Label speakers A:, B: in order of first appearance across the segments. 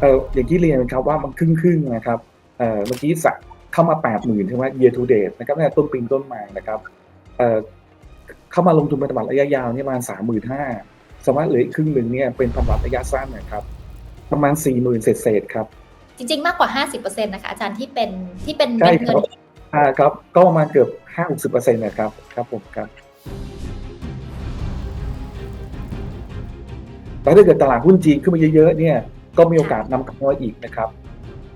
A: เอออย่างที่เรียนครับว่ามันครึ่งครึ่งๆนะครับเออเมื่อกี้สักเข้ามาแปดหมื่นใช่ไหม year to date นะครับตั้งแต่ต้นปีต้นมานะครับเออเข้ามาลงทุนพันธบัตรระยะยาวเนี่ยประมาณสามหมื่นห้าสามารถเหลืออีกครึ่งหนึ่งเนี่ยเป็นพันธบัตรระยะสั้นนะครับประมาณสี่หมื่นเศษๆครับ
B: จริงๆ มากกว่า 50%นะคะอาจารย์ที่เป็นที่เป็น
A: ใช่
B: เม็ด
A: ครั
B: เงิ
A: บ
B: น
A: อ่าครับก็ประมาณเกือบห้าหกสิบเปอร์เซ็นต์นะครับครับผมครับแต่ถ้าเกิดตลาดหุ้นจีนขึ้นมาเยอะๆเนี่ย ก็มีโอกาสนำกลับมาอีกนะครับ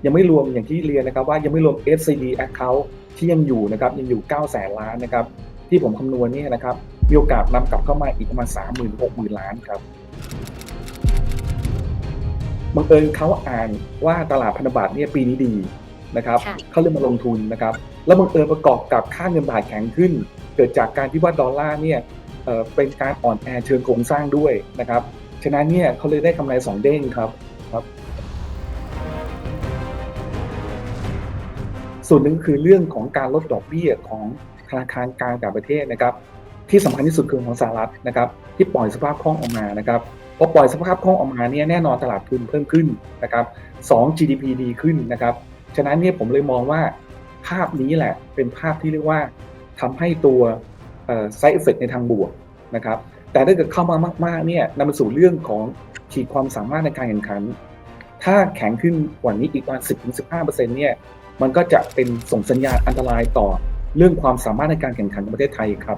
A: ยังไม่รวมอย่างที่เรียนนะครับว่ายังไม่รวม FCD account ที่ยังอยู่นะครับยังอยู่9แสนล้านนะครับ ที่ผมคำนวณเนี่ยนะครับ มีโอกาสนำกลับเข้ามาอีกประมาณ 3 0 0 0 0 6 0 0 0 ล้านครับบังเอิญเขาอ่านว่าตลาดพันธบัตรเนี่ยปีนี้ดีนะครับ
B: ค่ะ
A: เขาเลยมาลงทุนนะครับ แล้วบังเอิญประกอบกับค่าเงินบาทแข็งขึ้น เกิดจากการที่ว่าดอลลาร์เนี่ยเอ่อเป็นการอ่อนแอเชิงโครงสร้างด้วยนะครับ ฉะนั้นเนี่ยเขาเลยได้กำไรสองเด้งครับ ส่วนหนึ่งคือเรื่องของการลดดอกเบี้ยของธนาคารกลางต่างประเทศนะครับที่สำคัญที่สุดคือของสหรัฐนะครับที่ปล่อยสภาพคล่องออกมานะครับพอปล่อยสภาพคล่องออกมาเนี่ยแน่นอนตลาดทุนเพิ่มขึ้นนะครับสอง GDP ดีขึ้นนะครับฉะนั้นเนี่ยผมเลยมองว่าภาพนี้แหละเป็นภาพที่เรียกว่าทำให้ตัวไซเอฟเฟกในทางบวกนะครับแต่ถ้าเกิดเข้ามามากๆเนี่ยนำไปสู่เรื่องของขีดความสามารถในการแข่งขัน ถ้าแข็งขึ้นกว่านี้อีกประมาณ 10-15%เนี่ย มันก็จะเป็นส่งสัญญาณอันตรายต่อเรื่องความสามารถในการแข่งขันของประเทศไทยครับ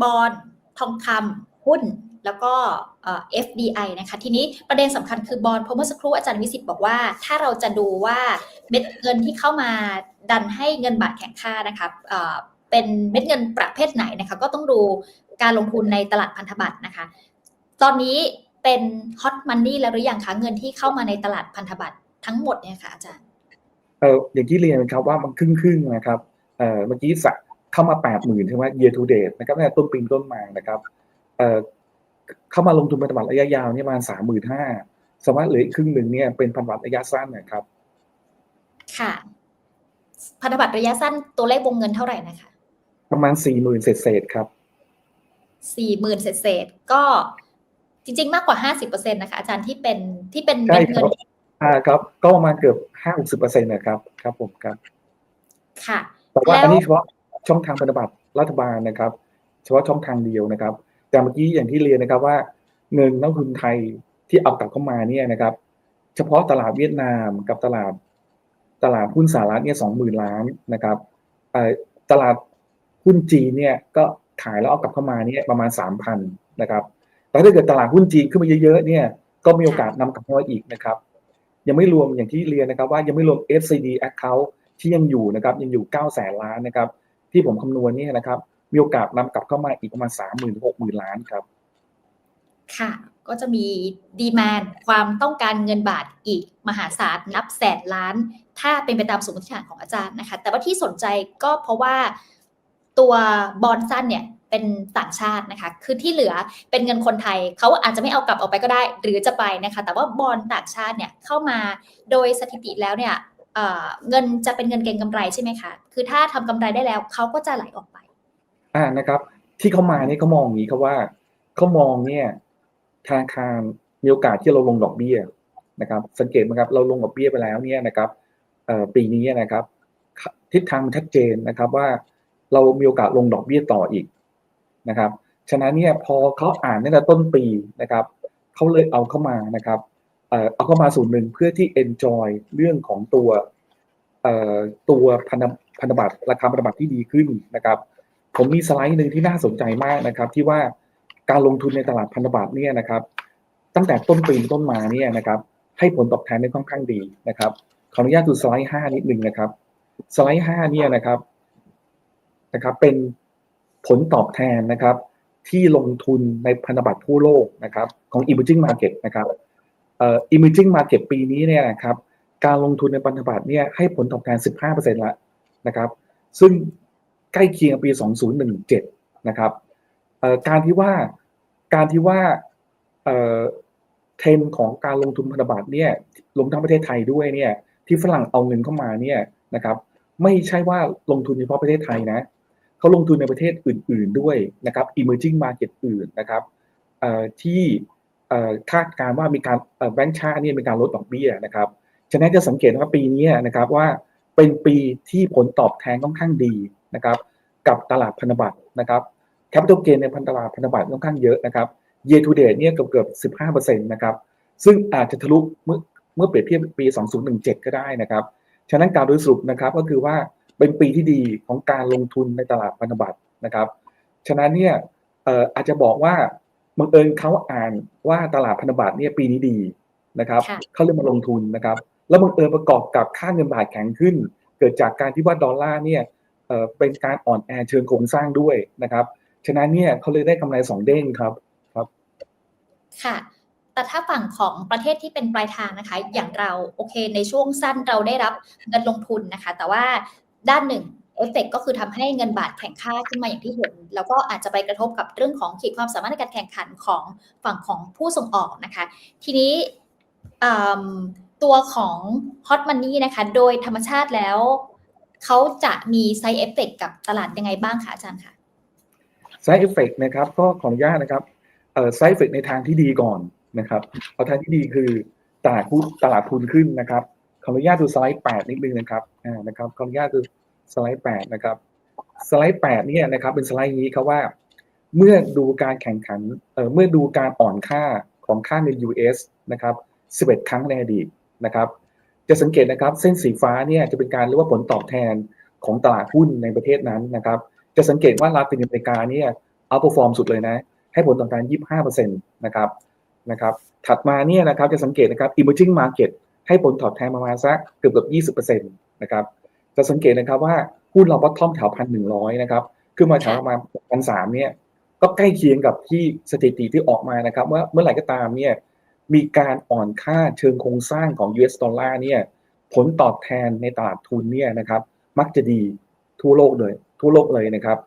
B: บอลทองคำหุ้นแล้วก็เอ่อ FDI นะคะทีนี้ประเด็นสำคัญคือบอลเพราะเมื่อสักครู่อาจารย์วิสิตบอกว่า ถ้าเราจะดูว่าเม็ดเงินที่เข้ามาดันให้เงินบาทแข็งค่านะคะเป็นเม็ดเงินประเภทไหนนะคะก็ต้องดูการลงทุนในตลาดพันธบัตรนะคะ ตอนนี้เป็นฮอตมันนี่แล้วหรือยังคะเงินที่เข้ามาในตลาดพันธบัตรทั้งหมดเนี่ยค่ะอาจารย์
A: เอออย่างที่เรียนครับว่ามันครึ่งครึ่งๆนะครับเออเมื่อกี้สัก เข้ามาแปดหมื่นใช่ไหม year to date นะครับตั้งแต่ต้นปีต้นมานะครับเออเข้ามาลงทุนพันธบัตรระยะยาวเนี่ยประมาณสามหมื่นห้าสามารถเหลืออีกครึ่งหนึ่งเนี่ยเป็นพันธบัตรระยะสั้นนะครับ
B: ค่ะ พันธบัตรระยะสั้นตัวเลขวงเงินเท่าไหร่นะคะ
A: ประมาณสี่หมื่นเศษๆครับ
B: สี่หมื่นเศษๆก็จริง ๆ มากกว่าห้าสิบเปอร์เซ็นต์นะคะอาจารย์ที่เป็นที่เป็น
A: ใช่
B: เม็ด
A: ครั
B: เงิ
A: บ
B: น
A: อ่าครับ ก็ประมาณเกือบห้าหกสิบเปอร์เซ็นต์นะครับ ครับผมครับ
B: ค่ะ
A: แต่ว่า
B: แล้ว
A: อันนี้เฉพาะ ช่องทางพันธบัตรรัฐบาลนะครับเฉพาะช่องทางเดียวนะครับ แต่เมื่อกี้อย่างที่เรียนนะครับว่าเงินนักทุนไทยที่เอากลับเข้ามาเนี่ยนะครับ เฉพาะตลาดเวียดนามกับตลาดตลาดหุ้นสหรัฐเนี่ยสองหมื่นล้านนะครับตลาดหุ้นจีนเนี่ยก็ขายแล้วเอากลับเข้ามาเนี่ยประมาณสามพันนะครับแต่ถ้าเกิดตลาดหุ้นจีนขึ้นมาเยอะๆเนี่ยก็มีโอกาสนำกลับเข้ามาอีกนะครับ ยังไม่รวมอย่างที่เรียนนะครับว่ายังไม่รวม FCD account ที่ยังอยู่นะครับยังอยู่9แสนล้านนะครับ ที่ผมคำนวณเนี่ยนะครับ มีโอกาสนำกลับเข้ามาอีกประมาณ3 0 0 0 0 6 0 0 0ล้านครับ
B: ค่ะ ก็จะมีดีมานความต้องการเงินบาทอีกมหาศาลนับแสนล้าน ถ้าเป็นไปตามสมมติฐานของอาจารย์นะคะ แต่ว่าที่สนใจก็เพราะว่าตัวบอลสั้นเนี่ยเป็นต่างชาตินะคะ คือที่เหลือเป็นเงินคนไทย เขาอาจจะไม่เอากลับออกไปก็ได้ หรือจะไปนะคะ แต่ว่าบอลต่างชาติเนี่ยเข้ามาโดยสถิติแล้วเนี่ย เงินจะเป็นเงินเก็งกำไรใช่ไหมคะ คือถ้าทำกำไรได้แล้วเขาก็จะไหลออกไป
A: อ่านะครับ ที่เขามาเนี่ยเขามองอย่างนี้ครับว่าเขามองเนี่ยธนาคารมีโอกาสที่เราลงดอกเบี้ยนะครับ สังเกตไหมครับ เราลงดอกเบี้ยไปแล้วเนี่ยนะครับปีนี้นะครับทิศทางมันชัดเจนนะครับว่าเรามีโอกาสลงดอกเบี้ยต่ออีกนะครับ ฉะนั้นเนี่ยพอเขาอ่านตั้งแต่ต้นปีนะครับเขาเลยเอาเข้ามานะครับ เอาเข้ามาส่วนหนึ่งเพื่อที่ enjoy เรื่องของตัวตัวพันธพันธบัตรราคาพันธบัตรที่ดีขึ้นนะครับ ผมมีสไลด์หนึ่งที่น่าสนใจมากนะครับ ที่ว่าการลงทุนในตลาดพันธบัตรเนี่ยนะครับ ตั้งแต่ต้นปีต้นมาเนี่ยนะครับ ให้ผลตอบแทนได้ค่อนข้างดีนะครับขออนุญาตดูสไลด์ห้านิดหนึ่งนะครับ สไลด์ห้าเนี่ยนะครับนะครับ เป็นผลตอบแทนนะครับ ที่ลงทุนในพันธบัตรทั่วโลกนะครับ ของ emerging market นะครับ อ่อ emerging market ปีนี้เนี่ยนะครับการลงทุนในพันธบัตรเนี่ยให้ผลตอบแทน 15%ละนะครับ ซึ่งใกล้เคียงปี 2017 นะครับการที่ว่าการที่ว่าเทรนของการลงทุนพันธบัตรเนี่ยรวมทั้งประเทศไทยด้วยเนี่ยที่ฝรั่งเอาเงินเข้ามาเนี่ยนะครับ ไม่ใช่ว่าลงทุนเฉพาะประเทศไทยนะเขาลงทุนในประเทศอื่น ๆด้วยนะครับ emerging market อื่นนะครับที่ คาดการว่ามีการแบงก์ชาติเนี่ยมีการลดดอกเบี้ยนะครับฉะนั้นจะสังเกตว่าปีนี้นะครับว่าเป็นปีที่ผลตอบแทนค่อนข้างดีนะครับ กับตลาดพันธบัตรนะครับแคปิตอลเกนในพันตลาดพันธบัตรค่อนข้างเยอะนะครับ year to d a t เนี่ยเกือบเกือบ15%นต์นะครับซึ่งอาจจะทะลุเมื่อเมื่อเปรียบเทียบปี 2017 ก็ได้นะครับ ฉะนั้นการโดยสรุปนะครับก็คือว่าเป็นปีที่ดีของการลงทุนในตลาดพันธบัตรนะครับ ฉะนั้นเนี่ยอาจจะบอกว่า บังเอิญเขาอ่านว่าตลาดพันธบัตรเนี่ยปีนี้ดีนะครับ
B: ค่ะ
A: เขาเลยมาลงทุนนะครับ แล้วบังเอิญประกอบกับค่าเงินบาทแข็งขึ้น เกิดจากการที่ว่าดอลลาร์เนี่ยเอ่อเป็นการอ่อนแอเชิงโครงสร้างด้วยนะครับ ฉะนั้นเนี่ยเขาเลยได้กำไรสองเด้งครับ
B: ค่ะ แต่ถ้าฝั่งของประเทศที่เป็นปลายทางนะคะ อย่างเราโอเคในช่วงสั้นเราได้รับเงินลงทุนนะคะ แต่ว่าด้านหนึ่ง เอฟเฟกก็คือทำให้เงินบาทแข็งค่าขึ้นมาอย่างที่เห็น แล้วก็อาจจะไปกระทบกับเรื่องของขีดความสามารถในการแข่งขันของฝั่งของผู้ส่งออกนะคะ ทีนี้ตัวของ Hot Money นะคะ โดยธรรมชาติแล้วเขาจะมีไซเอฟเฟกกับตลาดยังไงบ้างคะอาจารย์คะ
A: side effect นะครับก็ขออนุญาตนะครับเอ่อ side effect ในทางที่ดีก่อนนะครับเอาทางที่ดีคือตลาดหุ้นตลาดทุนขึ้นนะครับขออนุญาตดูสไลด์ 8 นิดนึงนะครับอ่านะครับขออนุญาตดู สไลด์8นะครับ สไลด์8เนี่ยนะครับ เป็นสไลด์นี้ครับว่า เมื่อดูการแข่งขันเอ่อเมื่อดูการอ่อนค่าของค่าเงิน US นะครับ11 ครั้งในอดีตนะครับ จะสังเกตนะครับ เส้นสีฟ้าเนี่ยจะเป็นการเรียกว่าผลตอบแทนของตลาดหุ้นในประเทศนั้นนะครับ จะสังเกตว่าลาตินอเมริกาเนี่ยเอาพอฟอร์มสุดเลยนะ ให้ผลตอบแทน 25%นะครับนะครับถัดมาเนี่ยนะครับจะสังเกตนะครับ emerging market ให้ผลตอบแทนประมาณสักเกือบเกือบ20%นะครับ จะสังเกตนะครับว่าหุ้นเราบอททอมแถวพันหนึ่งร้อยนะครับขึ้นมาแถวประมาณพันสามเนี่ยก็ใกล้เคียงกับที่สถิติที่ออกมานะครับว่าเมื่อไหร่ก็ตามเนี่ยมีการอ่อนค่าเชิงโครงสร้างของ US ดอลลาร์เนี่ยผลตอบแทนในตลาดทุนเนี่ยนะครับมักจะดีทั่วโลกเลยทั่วโลกเลยนะครับ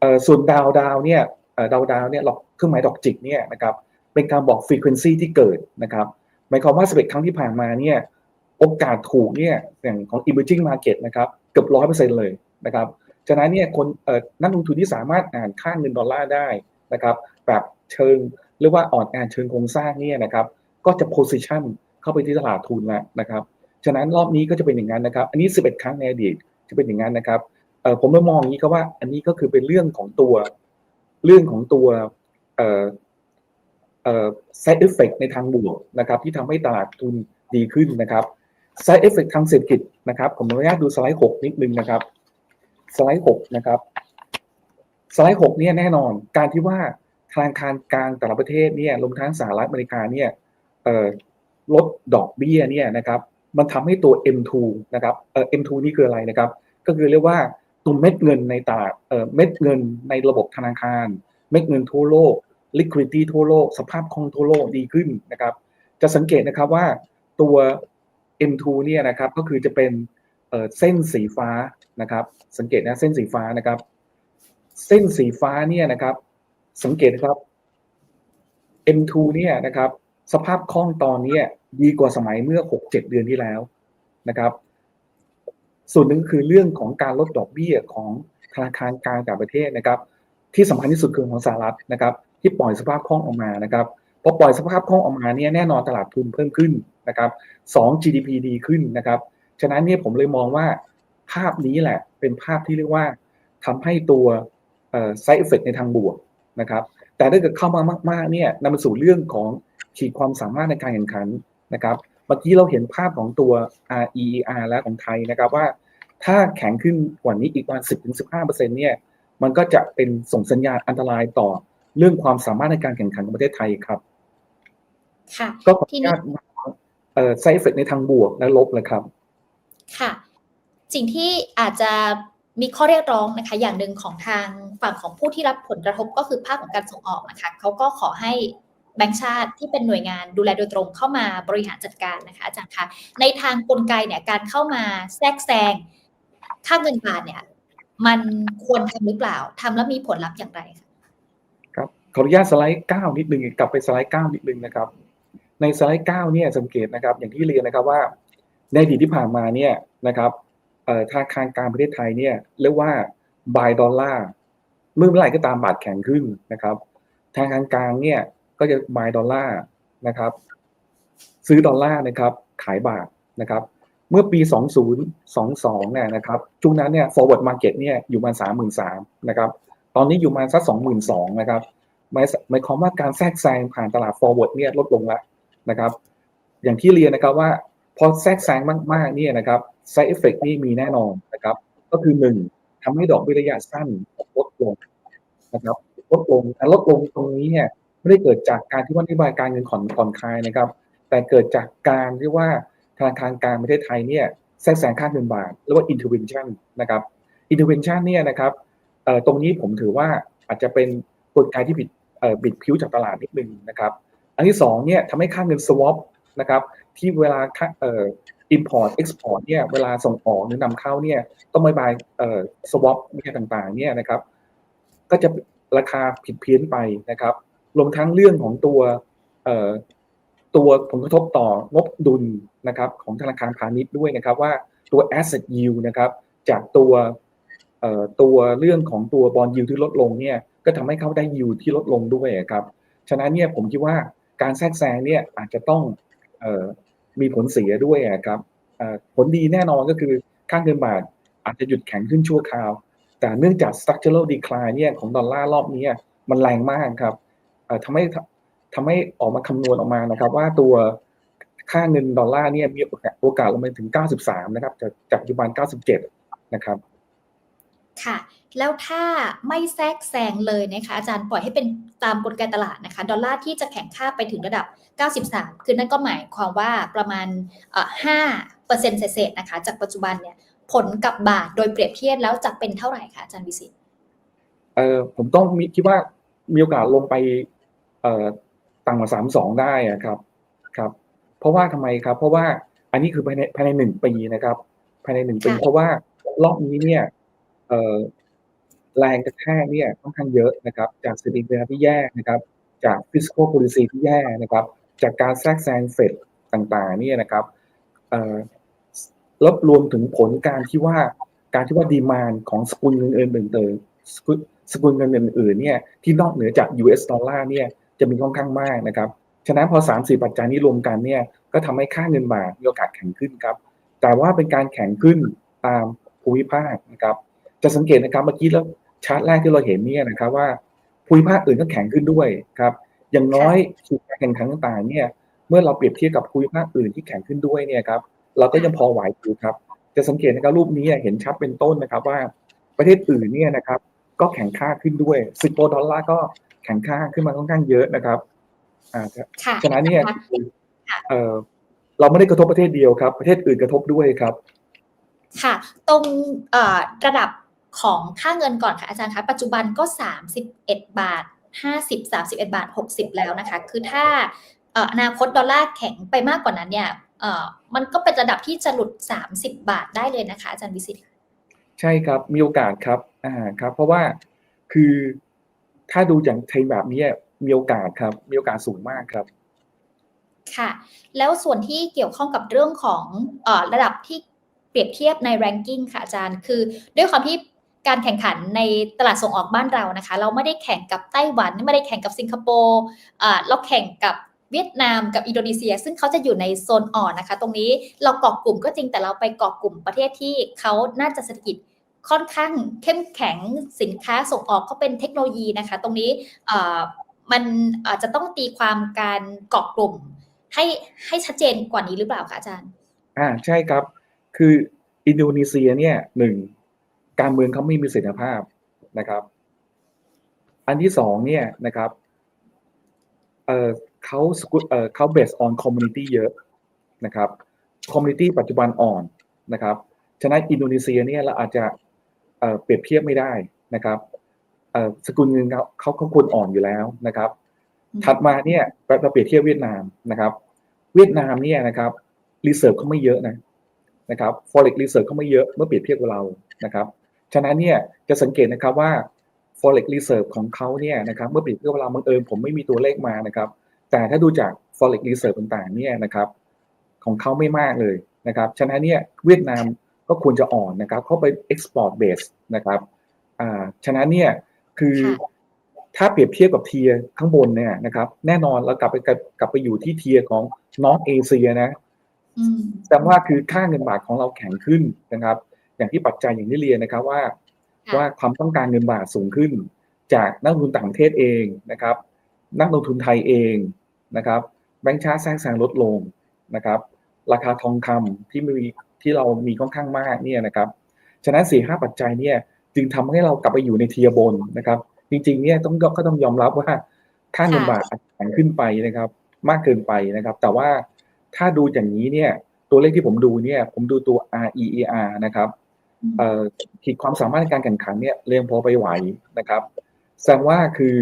A: เอ่อส่วนดาวดาวเนี่ยเอ่อดาวดาวเนี่ยหลอกเครื่องหมายดอกจิกเนี่ยนะครับเป็นการบอกฟรีเควนซีที่เกิดนะครับหมายความว่า11ครั้งที่ผ่านมาเนี่ย โอกาสถูกเนี่ยอย่างของ emerging market นะครับเกือบร้อยเปอร์เซ็นต์เลยนะครับฉะนั้นเนี่ยคนเอ่อนักลงทุนที่สามารถอ่านค่าเงินดอลลาร์ได้นะครับแบบเชิงเรียกว่าอ่อนแอเชิงโครงสร้างเนี่ยนะครับก็จะ position เข้าไปที่ตลาดทุนแล้วนะครับฉะนั้นรอบนี้ก็จะเป็นอย่างนั้นนะครับ อันนี้ 11 ครั้งในอดีตจะเป็นอย่างนั้นนะครับเอ่อผมไม่มองอย่างนี้ครับว่า อันนี้ก็คือเป็นเรื่องของตัวเรื่องของตัวเอ่อเอ่อ side effect ในทางบวกนะครับ ที่ทำให้ตลาดทุนดีขึ้นนะครับ side effect ทางเศรษฐกิจนะครับ ผมขออนุญาตดูสไลด์6นิดนึงนะครับ สไลด์6นะครับ สไลด์6เนี่ยแน่นอน การที่ว่าธนาคารกลางแต่ละประเทศเนี่ยรวมทั้งสหรัฐอเมริกาเนี่ยลดดอกเบี้ยเนี่ยนะครับ มันทำให้ตัว M2 นะครับเอ่อ M2 นี่คืออะไรนะครับ ก็คือเรียกว่าตัวเม็ดเงินในตลาดเอ่อเม็ดเงินในระบบธนาคาร เม็ดเงินทั่วโลก liquidity ทั่วโลก สภาพคล่องทั่วโลกดีขึ้นนะครับ จะสังเกตนะครับว่าตัว M2 เนี่ยนะครับก็คือจะเป็นเเส้นสีฟ้านะครับ สังเกตนะเส้นสีฟ้านะครับ เส้นสีฟ้าเนี่ยนะครับ สังเกตครับ M2 เนี่ยนะครับ สภาพคล่องตอนนี้ดีกว่าสมัยเมื่อ 6-7 เดือนที่แล้วนะครับ ส่วนหนึ่งคือเรื่องของการลดดอกเบี้ยของธนาคารกลางต่างประเทศนะครับ ที่สำคัญที่สุดคือของสหรัฐนะครับ ที่ปล่อยสภาพคล่องออกมานะครับ พอปล่อยสภาพคล่องออกมาเนี่ยแน่นอนตลาดทุนเพิ่มขึ้นนะครับสอง GDP ดีขึ้นนะครับ ฉะนั้นเนี่ยผมเลยมองว่าภาพนี้แหละเป็นภาพที่เรียกว่าทำให้ตัวเอ่อ side effect ในทางบวกนะครับ แต่ถ้าเกิดเข้ามามากๆเนี่ยนำไปสู่เรื่องของขีดความสามารถในการแข่งขันนะครับเมื่อกี้เราเห็นภาพของตัว REER แล้วของไทยนะครับว่าถ้าแข็งขึ้นกว่านี้อีกประมาณ 10-15%เนี่ยมันก็จะเป็นส่งสัญญาณอันตรายต่อเรื่องความสามารถในการแข่งขันของประเทศไทยครับ
B: ค่ะ
A: ก็ขออ
B: ที
A: นุ
B: นี้
A: ญาตเอ่อ side effect ในทางบวกและลบเลยครับ
B: ค่ะ สิ่งที่อาจจะมีข้อเรียกร้องนะคะ อย่างหนึ่งของทางฝั่งของผู้ที่รับผลกระทบก็คือภาคของการส่งออกนะคะเขาก็ขอให้แบงก์ชาติที่เป็นหน่วยงานดูแลโดยตรงเข้ามาบริหารจัดการนะคะอาจารย์คะในทางกลไกเนี่ยการเข้ามาแทรกแซงค่าเงินบาทเนี่ย มันควรทำหรือเปล่าทำแล้วมีผลลัพธ์อย่างไรคะ
A: ครับขออนุญาตสไลด์เก้านิดนึงกลับไปสไลด์เก้านิดนึงนะครับ ในสไลด์เก้าเนี่ยสังเกตนะครับ อย่างที่เรียนนะครับว่า ในอดีตที่ผ่านมาเนี่ยนะครับธนาคารกลางประเทศไทยเนี่ยเรียกว่า buy ดอลลาร์เมื่อเมื่อไหร่ก็ตามบาทแข็งขึ้นนะครับธนาคารกลางเนี่ยก็จะ buy ดอลลาร์นะครับ ซื้อดอลลาร์นะครับ ขายบาทนะครับ เมื่อปี 2022เนี่ยนะครับช่วงนั้นเนี่ย forward market เนี่ยอยู่มา33,000นะครับ ตอนนี้อยู่มาสัก22,000นะครับหมายหมายความว่าการแทรกแซงผ่านตลาด forward เนี่ยลดลงแล้ว นะครับ อย่างที่เรียนนะครับว่าพอแทรกแซงมากๆเนี่ยนะครับ side effect นี่มีแน่นอนนะครับ ก็คือหนึ่งทำให้ดอกเบี้ยระยะสั้นลดลงนะครับลดลงแต่ลดลงตรงนี้เนี่ยไม่ได้เกิดจากการที่ว่านโยบายการเงินผ่อนผ่อนคลายนะครับ แต่เกิดจากการที่ว่าธนาคารกลางประเทศไทยเนี่ยแทรกแซงค่าเงินบาทเรียกว่า intervention นะครับ intervention เนี่ยนะครับตรงนี้ผมถือว่าอาจจะเป็นกลไกที่บิดบิดผิวจากตลาดนิดนึงนะครับ อันที่สองเนี่ยทำให้ค่าเงิน swap นะครับที่เวลาค่าเอ่อ import export เนี่ยเวลาส่งออกหรือนำเข้าเนี่ยต้องไม่บายเอ่อ swap เนี่ยต่างๆเนี่ยนะครับ ก็จะราคาผิดเพี้ยนไปนะครับรวมทั้งเรื่องของตัวเอ่อตัวผลกระทบต่องบดุลนะครับของธนาคารพาณิชย์ด้วยนะครับว่าตัว asset yield นะครับจากตัวเอ่อตัวเรื่องของตัวบอลยิวที่ลดลงเนี่ยก็ทำให้เขาได้ยิวที่ลดลงด้วยครับ ฉะนั้นเนี่ยผมคิดว่า การแทรกแซงเนี่ยอาจจะต้องออมีผลเสียด้วยครับผลดีแน่นอนก็คือค่าเงินบาทอาจจะหยุดแข็งขึ้นชั่วคราว แต่เนื่องจาก structural decline เนี่ยของดอลลาร์รอบนี้มันแรงมากครับทำให้ทำให้ออกมาคำนวณออกมานะครับ ว่าตัวค่าเงินดอลลาร์เนี่ยมีโอกาสโอกาสลงไปถึง 93 นะครับจากจากปัจจุบัน 97 นะครับ
B: ค่ะ แล้วถ้าไม่แทรกแซงเลยนะคะ อาจารย์ปล่อยให้เป็นตามกลไกตลาดนะคะ ดอลลาร์ที่จะแข่งค่าไปถึงระดับ 93 คือนั่นก็หมายความว่าประมาณเอ่อ5เปอร์เซ็นต์เศษๆนะคะ จากปัจจุบันเนี่ยผลกับบาทโดยเปรียบเทียบแล้วจะเป็นเท่าไหร่คะอาจารย์วิสิต
A: เอ่อผมต้องมีคิดว่ามีโอกาสลงไปเอ่อต่ำกว่าสามสองได้อะครับครับ เพราะว่าทำไมครับ เพราะว่าอันนี้คือภายในภายในหนึ่งปีนะครับ ภายในหนึ่งปีเพราะว่ารอบนี้เนี่ยเอ่อ แรงกระแทกเนี่ยค่อนข้างเยอะนะครับ จากเศรษฐกิจที่แย่นะครับ จาก fiscal policy ที่แย่นะครับ จากการแทรกแซงเฟดต่างๆเนี่ยนะครับลบรวมถึงผลการที่ว่าการที่ว่าดีมานของสกุลเงินอื่นๆสกุลสกุลเงินอื่นๆเนี่ยที่นอกเหนือจาก US ดอลลาร์เนี่ยจะมีค่อนข้างมากนะครับฉะนั้นพอ 3 4 ปัจจัยนี้รวมกันเนี่ยก็ทำให้ค่าเงินบาทมีโอกาสแข็งขึ้นครับ แต่ว่าเป็นการแข็งขึ้นตามภูมิภาคนะครับ จะสังเกตนะครับเมื่อกี้แล้วชาร์ตแรกที่เราเห็นเนี่ยนะครับว่าภูมิภาคอื่นก็แข็งขึ้นด้วยครับ อย่างน้อยขีดการแข่งขันต่างๆ เนี่ย เมื่อเราเปรียบเทียบกับภูมิภาคอื่นที่แข็งขึ้นด้วยเนี่ยครับ เราก็ยังพอไหวอยู่ครับ จะสังเกตนะครับรูปนี้เห็นชัดเป็นต้นนะครับว่าประเทศอื่นเนี่ยนะครับ ก็แข็งค่าขึ้นด้วยสิงคโปร์ดอลลาร์ก็แข็งค่าขึ้นมาค่อนข้างเยอะนะครับอ่า
B: ค่ะ
A: ฉะนั้นเนี่ย
B: ค่ะ
A: เออเราไม่ได้กระทบประเทศเดียวครับ ประเทศอื่นกระทบด้วยครับ
B: ค่ะ ตรงเอ่อระดับ ของค่าเงินก่อนค่ะอาจารย์คะปัจจุบันก็ 31 บาท 50 31 บาท 60 แล้วนะคะ คือถ้าเอ่ออนาคตดอลลาร์แข็งไปมากกว่านั้นเนี่ยเอ่อมันก็เป็นระดับที่จะหลุด 30 บาทได้เลยนะคะ อาจารย์วิสิต
A: ใช่ครับมีโอกาสครับอ่าครับ เพราะว่าคือถ้าดูอย่างเทรนด์แบบนี้มีโอกาสครับ มีโอกาสสูงมากครับ
B: ค่ะ แล้วส่วนที่เกี่ยวข้องกับเรื่องของเออระดับที่เปรียบเทียบใน ranking ค่ะอาจารย์ คือด้วยความที่ การแข่งขันในตลาดส่งออกบ้านเรานะคะ เราไม่ได้แข่งกับไต้หวัน ไม่ได้แข่งกับสิงคโปร์เราแข่งกับเวียดนามกับอินโดนีเซีย ซึ่งเขาจะอยู่ในโซนอ่อนนะคะ ตรงนี้เราเกาะกลุ่มก็จริงแต่เราไปเกาะกลุ่มประเทศที่เขาน่าจะเศรษฐกิจค่อนข้างเข้มแข็งสินค้าส่งออกก็เป็นเทคโนโลยีนะคะ ตรงนี้มันอาจจะต้องตีความการเกาะกลุ่ม ให้ให้ชัดเจนกว่านี้หรือเปล่าคะอาจารย์
A: อ่าใช่ครับ คืออินโดนีเซียเนี่ยหนึ่ง การเมืองเขาไม่มีเสถียรภาพนะครับ อันที่สองเนี่ยนะครับเออเขาสกุเออเขาเบสออนคอมมูนิตี้เยอะนะครับคอมมูนิตี้ปัจจุบันอ่อนนะครับฉะนั้นอินโดนีเซียเนี่ยเราอาจจะเอ่อเปรียบเทียบไม่ได้นะครับเอ่อสกุลเงินเขาเขาเขาควรอ่อนอยู่แล้วนะครับ ถัดมาเนี่ยเราเปรียบเทียบเวียดนามนะครับ เวียดนามเนี่ยนะครับรีเซิร์ฟเขาไม่เยอะนะนะครับ forex reserve เขาไม่เยอะเมื่อเปรียบเทียบกับเรานะครับ ฉะนั้นเนี่ยจะสังเกตนะครับว่า forex reserve ของเขาเนี่ยนะครับเมื่อเปรียบเทียบกับเราบังเอิญผมไม่มีตัวเลขมานะครับแต่ถ้าดูจาก forex reserve ต่างๆเนี่ยนะครับของเขาไม่มากเลยนะครับฉะนั้นเนี่ยเวียดนามก็ควรจะอ่อนนะครับเขาไป export base นะครับอ่าฉะนั้นเนี่ยคือ
B: ค่ะ
A: ถ้าเปรียบเทียบกับเทียร์ข้างบนเนี่ยนะครับแน่นอนเรากลับไปกลับกลับไปอยู่ที่เทียร์ของน้องเอเชียนะ
B: อืม
A: แต่ว่าคือค่าเงินบาทของเราแข็งขึ้นนะครับ อย่างที่ปัจจัยอย่างที่เรียนนะครับว่า
B: ค่ะ
A: ว่าความต้องการเงินบาทสูงขึ้น จากนักลงทุนต่างประเทศเองนะครับ นักลงทุนไทยเองนะครับแบงก์ชาติแทรกแซงลดลงนะครับ ราคาทองคำที่มีที่เรามีค่อนข้างมากเนี่ยนะครับฉะนั้นสี่ห้าปัจจัยเนี่ยจึงทำให้เรากลับไปอยู่ในเทียร์บนนะครับ จริงๆเนี่ยต้องก็ต้องยอมรับว่าค่าเงินบาทอาจจะแข็งขึ้นไปนะครับ มากเกินไปนะครับ แต่ว่าถ้าดูอย่างนี้เนี่ยตัวเลขที่ผมดูเนี่ยผมดูตัว REER นะครับเอ่อ ขีดความสามารถในการแข่งขันเนี่ยเรียงพอไปไหวนะครับแสดงว่าคือ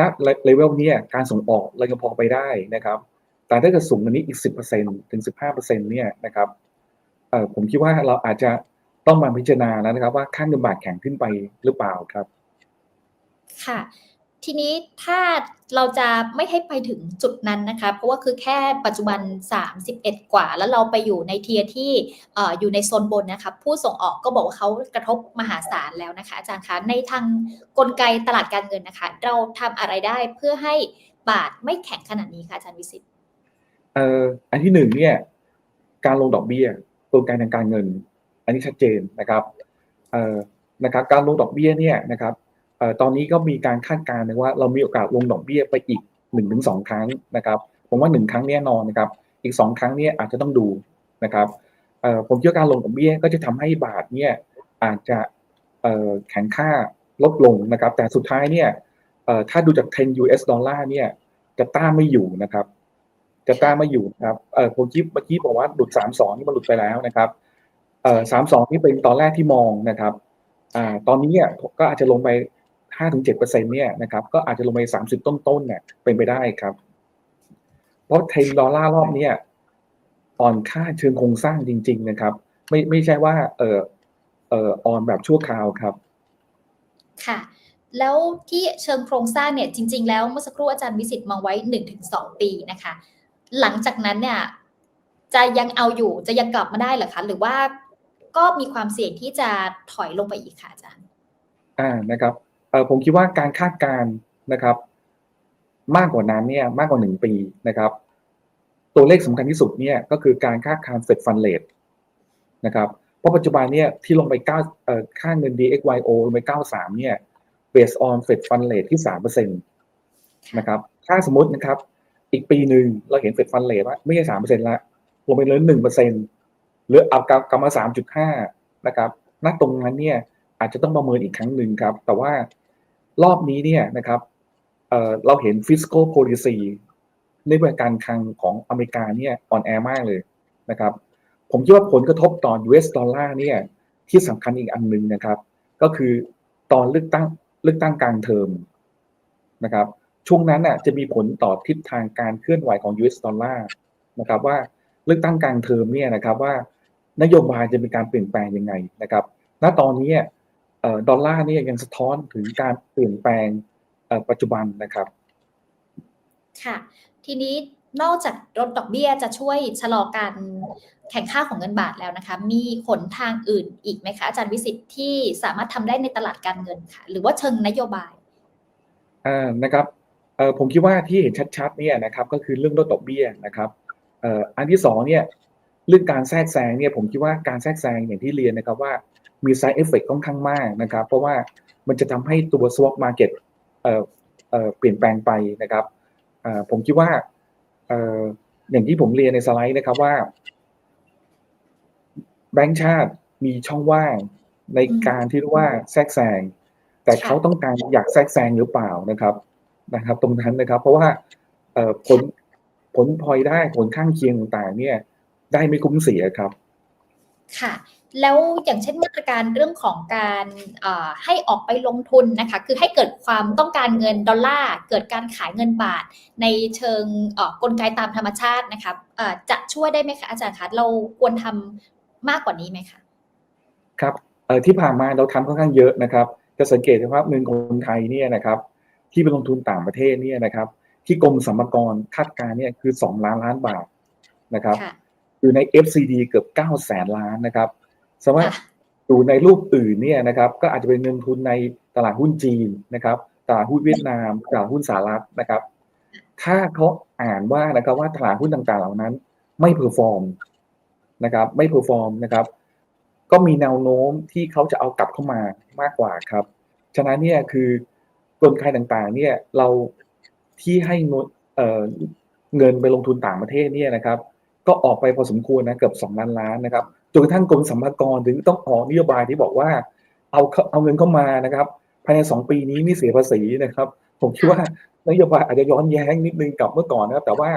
A: ณเลเวลนี่ยการส่งออกเรายังพอไปได้นะครับ แต่ถ้าเกิดสูงกว่านี้อีกสิบเปอร์เซ็นถึงสิบห้าเปอร์เซ็นเนี่ยนะครับผมคิดว่าเราอาจจะต้องมาพิจารณาแล้วนะครับ ว่าค่าเงินบาทแข็งขึ้นไปหรือเปล่าครับ
B: ค่ะ ทีนี้ถ้าเราจะไม่ให้ไปถึงจุดนั้นนะคะ เพราะว่าคือแค่ปัจจุบัน 31 กว่า แล้วเราไปอยู่ในเทียที่ออยู่ในโซนบนนะคะผู้ส่งออกก็บอกว่าเขากระทบมหาศาลแล้วนะคะ อาจารย์คะในทางกลไกตลาดการเงินนะคะ เราทำอะไรได้เพื่อให้บาทไม่แข็งขนาดนี้คะอาจารย์วิสิต
A: เอ่ออันที่หนึ่งเนี่ย การลงดอกเบี้ยกลไกทางการเงิน อันนี้ชัดเจนนะครับเอ่อนะครับการลงดอกเบี้ยเนี่ยนะครับ ตอนนี้ก็มีการคาดการณ์นะว่าเรามีโอกาสลงดอกเบี้ยไปอีกหนึ่งถึงสองครั้งนะครับ ผมว่าหนึ่งครั้งแน่นอนนะครับ อีกสองครั้งเนี่ยอาจจะต้องดูนะครับผมเชื่อการลงดอกเบี้ยก็จะทำให้บาทเนี่ยอาจจะแข็งค่าลดลงนะครับ แต่สุดท้ายเนี่ยถ้าดูจาก10 US ดอลลาร์เนี่ยจะต้านไม่อยู่นะครับ จะต้านไม่อยู่นะครับผมคิดเมื่อกี้บอกว่าหลุดสามสองนี่มันหลุดไปแล้วนะครับสามสองนี่เป็นตอนแรกที่มองนะครับอตอนนี้เนี่ยก็อาจจะลงไป ห้าถึงเจ็ดเปอร์เซ็นเนี่ยนะครับก็อาจจะลงไปสามสิบต้นๆเนี่ยเป็นไปได้ครับ เพราะเทนดอลลาร์รอบเนี้ยอ่อนค่าเชิงโครงสร้างจริง ๆ นะครับ ไม่ไม่ใช่ว่าเออเอออ่อนแบบชั่วคราวครับ
B: ค่ะ แล้วที่เชิงโครงสร้างเนี่ยจริง ๆ แล้วเมื่อสักครู่อาจารย์วิสิตมองไว้ 1-2 ปีนะคะ หลังจากนั้นเนี่ยจะยังเอาอยู่จะยังกลับมาได้เหรอคะหรือว่าก็มีความเสี่ยงที่จะถอยลงไปอีกค่ะอาจารย์
A: อ่านะครับเออ ผมคิดว่าการคาดการณ์นะครับ มากกว่านั้นเนี่ยมากกว่าหนึ่งปีนะครับ ตัวเลขสำคัญที่สุดเนี่ยก็คือการคาดการณ์เฟดฟันเลทนะครับเพราะปัจจุบันเนี่ยที่ลงไปเก้าเอ่อค่าเงิน DXYO ลงไปเก้าสามเนี่ย based on Fed Fund Rate ที่สามเปอร์เซ็นตนะครับ ถ้าสมมตินะครับ อีกปีหนึ่งเราเห็น Fed Fund Rate ว่าไม่ใช่สามเปอร์เซ็นละลงไปเหลือหนึ่งเปอร์เซ็นหรืออัพกลับมาสามจุดห้านะครับ ณ ตรงนั้นเนี่ยอาจจะต้องประเมินอีกครั้งหนึ่งครับ แต่ว่า รอบนี้เนี่ยนะครับเเราเห็น fiscal policy ในเรื่องการคลังของอเมริกาเนี่ยอ่อนแอมากเลยนะครับ ผมคิดว่าผลกระทบต่อ US ดอลลาร์เนี่ยที่สำคัญอีกอันหนึ่งนะครับ ก็คือตอนเลือกตั้งเลือกตั้งกลางเทอมนะครับ ช่วงนั้นน่ะจะมีผลต่อทิศทางการเคลื่อนไหวของ US ดอลลาร์นะครับว่าเลือกตั้งกลางเทอมเนี่ยนะครับว่านโยบายจะมีการเปลี่ยนแปลงยังไงนะครับ ณตอนนี้ ดอลลาร์เนี่ยยังสะท้อนถึงการเปลี่ยนแปลงเอ่อปัจจุบันนะครับ
B: ค่ะ ทีนี้นอกจากลดดอกเบี้ยจะช่วยชะลอการแข่งค่าของเงินบาทแล้วนะคะ มีหนทางอื่นอีกไหมคะอาจารย์วิสิทธิ์ที่สามารถทำได้ในตลาดการเงินค่ะ หรือว่าเชิงนโยบาย
A: อ่านะครับเอ่อผมคิดว่าที่เห็นชัดๆเนี่ยนะครับก็คือเรื่องลดดอกเบี้ยนะครับเอ่ออันที่สองเนี่ยเรื่องการแทรกแซงเนี่ยผมคิดว่าการแทรกแซงอย่างที่เรียนนะครับว่า มี side effect ค่อนข้างมากนะครับ เพราะว่ามันจะทำให้ตัว swap market เอ่อเอ่อเปลี่ยนแปลงไปนะครับผมคิดว่าเอ่ออย่างที่ผมเรียนในสไลด์นะครับว่า แบงก์ชาติมีช่องว่างในการที่เรียกว่าแทรกแซงแต่เขาต้องการอยากแทรกแซงหรือเปล่านะครับนะครับ ตรงนั้นนะครับ เพราะว่าผลผลพลอยได้ผลข้างเคียงต่างๆ เนี่ย ได้ไม่คุ้มเสียครับ
B: ค่ะ แล้วอย่างเช่นมาตรการเรื่องของการเอ่อให้ออกไปลงทุนนะคะ คือให้เกิดความต้องการเงินดอลลาร์ เกิดการขายเงินบาท ในเชิงเอ่อกลไกตามธรรมชาตินะคะเอ่อจะช่วยได้ไหมคะอาจารย์คะ เราควรทำมากกว่านี้ไหมคะ
A: ครับเอ่อที่ผ่านมาเราทำค่อนข้างเยอะนะครับ จะสังเกตนะครับเงินคนไทยเนี่ยนะครับ ที่ไปลงทุนต่างประเทศเนี่ยนะครับ ที่กรมสรรพากรคาดการณ์เนี่ยคือสองล้านล้านบาทนะครับ
B: ค่ะ
A: อยู่ใน FCD เกือบเก้าแสนล้านนะครับสมมติ
B: ค่ะ
A: อยู่ในรูปอื่นเนี่ยนะครับก็อาจจะเป็นเงินทุนในตลาดหุ้นจีนนะครับตลาดหุ้นเวียดนามตลาดหุ้นสหรัฐนะครับ ถ้าเขาอ่านว่านะครับว่าตลาดหุ้นต่างๆ เหล่านั้น ไม่เพอร์ฟอร์มนะครับ ไม่เพอร์ฟอร์มนะครับ ก็มีแนวโน้มที่เขาจะเอากลับเข้ามามากกว่าครับ ฉะนั้นเนี่ยคือกลไกต่างๆ เนี่ยเราที่ให้เงินเอ่อเงินไปลงทุนต่างประเทศเนี่ยนะครับ ก็ออกไปพอสมควรนะเกือบสองล้านล้านนะครับจนกระทั่งกรมสรรพากรถึงต้องออกนโยบายที่บอกว่า เอาเอาเงินเข้ามานะครับ ภายในสองปีนี้ไม่เสียภาษีนะครับ ผมคิดว่านโยบายอาจจะย้อนแย้งนิดนึงกับเมื่อก่อนนะครับ แต่ว่า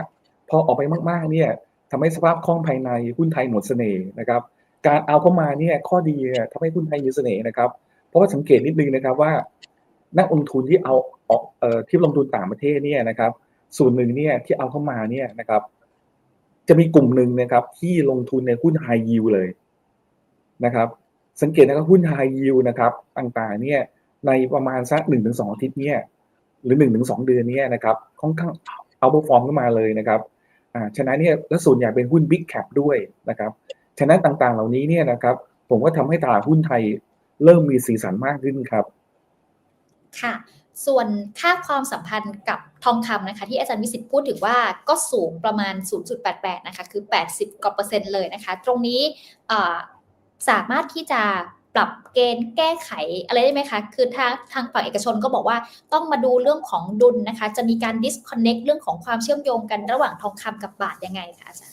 A: พอออกไปมากๆเนี่ยทำให้สภาพคล่องภายในหุ้นไทยหมดเสน่ห์นะครับ การเอาเข้ามาเนี่ยข้อดีเนี่ยทำให้หุ้นไทยมีเสน่ห์นะครับ เพราะว่าสังเกตนิดนึงนะครับว่า นักลงทุนที่เอาออกที่ลงทุนต่างประเทศเนี่ยนะครับ ส่วนหนึ่งเนี่ยที่เอาเข้ามาเนี่ยนะครับ จะมีกลุ่มหนึ่งนะครับที่ลงทุนในหุ้นไฮยิวเลยนะครับ สังเกตนะครับหุ้นไฮยิวนะครับต่างๆเนี่ยในประมาณสักหนึ่งถึงสองอาทิตย์เนี่ยหรือหนึ่งถึงสองเดือนเนี่ยนะครับค่อนข้างเอาเปอร์ฟอร์มขึ้นมาเลยนะครับอ่าฉะนั้นเนี่ยและส่วนใหญ่เป็นหุ้นบิ๊กแคปด้วยนะครับฉะนั้นต่างๆเหล่านี้เนี่ยนะครับผมว่าทำให้ตลาดหุ้นไทยเริ่มมีสีสันมากขึ้นครับ
B: ค่ะ ส่วนค่าความสัมพันธ์กับทองคำนะคะ ที่อาจารย์วิสิทธิ์พูดถึงว่าก็สูงประมาณ 0.88 นะคะ คือ 80กว่าเปอร์เซ็นต์เลยนะคะ ตรงนี้สามารถที่จะปรับเกณฑ์แก้ไขอะไรได้ไหมคะ คือทางทางฝั่งเอกชนก็บอกว่าต้องมาดูเรื่องของดุลนะคะ จะมีการ disconnect เรื่องของความเชื่อมโยงกันระหว่างทองคำกับบาทยังไงคะอาจารย์